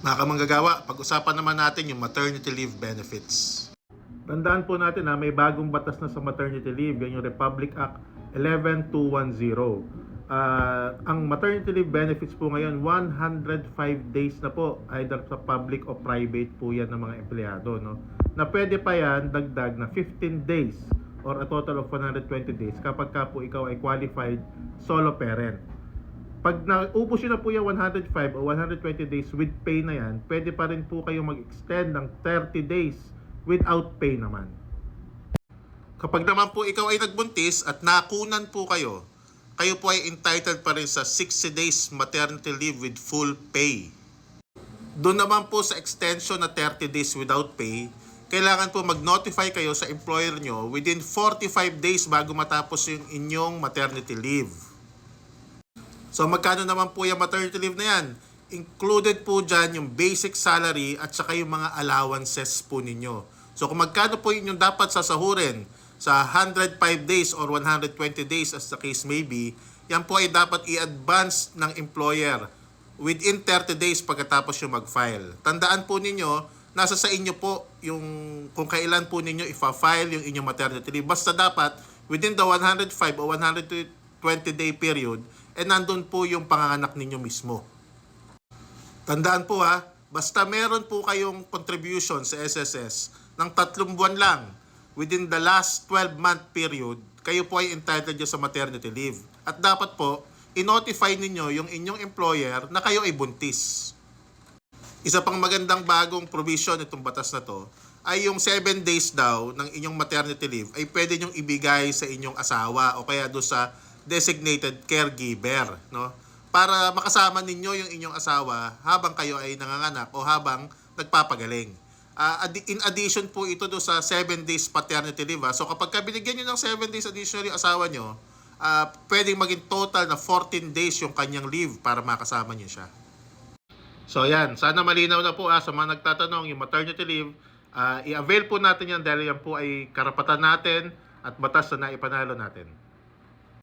Mga kamanggagawa, pag-usapan naman natin yung maternity leave benefits. Tandaan po natin na may bagong batas na sa maternity leave, yan yung Republic Act 11210. Ah, ang maternity leave benefits po ngayon 105 days na po either sa public o private po yan ng mga empleyado no na pwede pa yan dagdag na 15 days or a total of 120 days kapag ka po ikaw ay qualified solo parent pag naubos yun na po yung 105 o 120 days with pay na yan, pwede pa rin po kayo mag-extend ng 30 days without pay naman. Kapag naman po ikaw ay nagbuntis at nakunan po kayo, kayo po ay entitled pa rin sa 60 days maternity leave with full pay. Doon naman po sa extension na 30 days without pay, kailangan po mag-notify kayo sa employer nyo within 45 days bago matapos yung inyong maternity leave. So magkano naman po yung maternity leave na yan? Included po dyan yung basic salary at saka yung mga allowances po ninyo. So kung magkano po yung dapat sasahurin sa 105 days or 120 days as the case may be, yan po ay dapat i-advance ng employer within 30 days pagkatapos yung mag-file. Tandaan po ninyo, nasa sa inyo po yung kung kailan po ninyo ifa-file yung inyong maternity leave. Basta dapat within the 105 o 120 day period, eh nandun po yung panganganak ninyo mismo. Tandaan po ha, basta meron po kayong contribution sa SSS ng tatlong buwan lang within the last 12-month period, kayo po ay entitled sa maternity leave. At dapat po, i-notify ninyo yung inyong employer na kayo ay buntis. Isa pang magandang bagong provision itong batas na to ay yung 7 days daw ng inyong maternity leave ay pwede nyong ibigay sa inyong asawa o kaya do sa designated caregiver, no? Para makasama ninyo yung inyong asawa habang kayo ay nanganganak o habang nagpapagaling. Addi- in addition po ito do sa 7 days paternity leave. ah. So kapag ka binigyan nyo ng 7 days additional yung asawa nyo, ah, pwedeng maging total na 14 days yung kanyang leave para makasama nyo siya. So yan, sana malinaw na po ah, sa mga nagtatanong yung maternity leave, ah, i-avail po natin yan dahil yan po ay karapatan natin at batas na naipanalo natin.